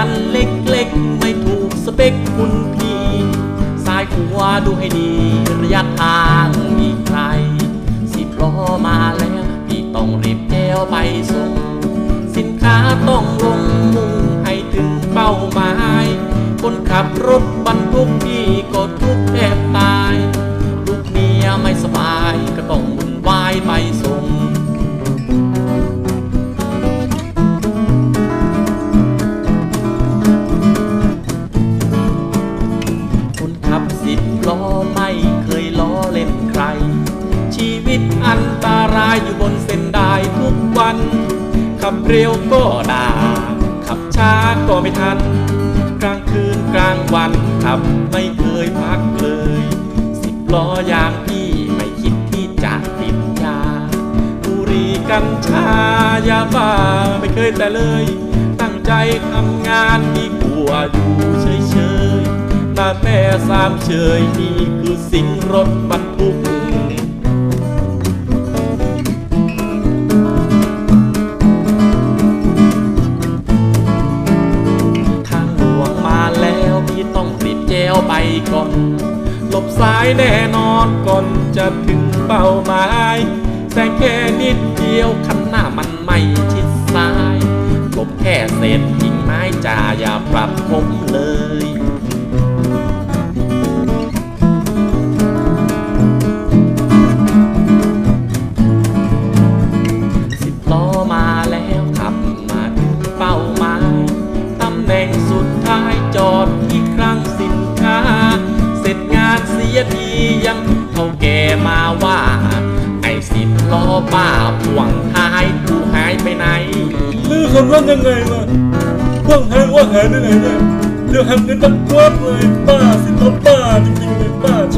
อันเล็กๆ ไม่ถูกสเปคคุณพี่ซ้ายขวาดูให้ดีระยะทางมีใคร สิบล้อมาแล้วพี่ต้องรีบแจ้วไปส่ง สินค้าต้องลงมุ่งให้ถึงเป้าหมาย คนขับรถบรรทุกพี่ก็ทุกแทบตาย ลูกเมียไม่สบาย อยู่บนเส้นได้ทุกวัน ขับเร็วก็ด่า ขับช้าก็ไม่ทัน กลางคืนกลางวันขับไม่เคยพักเลย สิบล้อยางพี่ไม่คิดที่จะติดยาบุรีกัญชายาบ้าไม่เคยแต่เลย ตั้งใจทำงานดีกว่าอยู่เฉยๆหน้าแต่สามเฉยนี่คือสิ่งรถบรรทุก ก่อน หลบซ้ายแน่นอนก่อนจะถึงเป้าหมายแซงแค่นิดเดียวคันหน้ามันไม่ชิดซ้ายหลบแค่เศษกิ่งไม้จ่าอย่าปรับผมเลยสิบล้อมาแล้วขับมาถึงเป้าหมายตำแหน่งสุดท้ายจอด สียทียังเขาแก่มาว่า ไอ้สิบล้อบ้าพ่วงท้ายกูหายไปไหนลือคำว่ายังไงล่ะว่วงหายว่าหายได้ไหนเนี่ยเดี๋ยวหักเงินตั้งกวาดเลยป้าสิบล้อป้าจริงๆเลยป้าชิบหา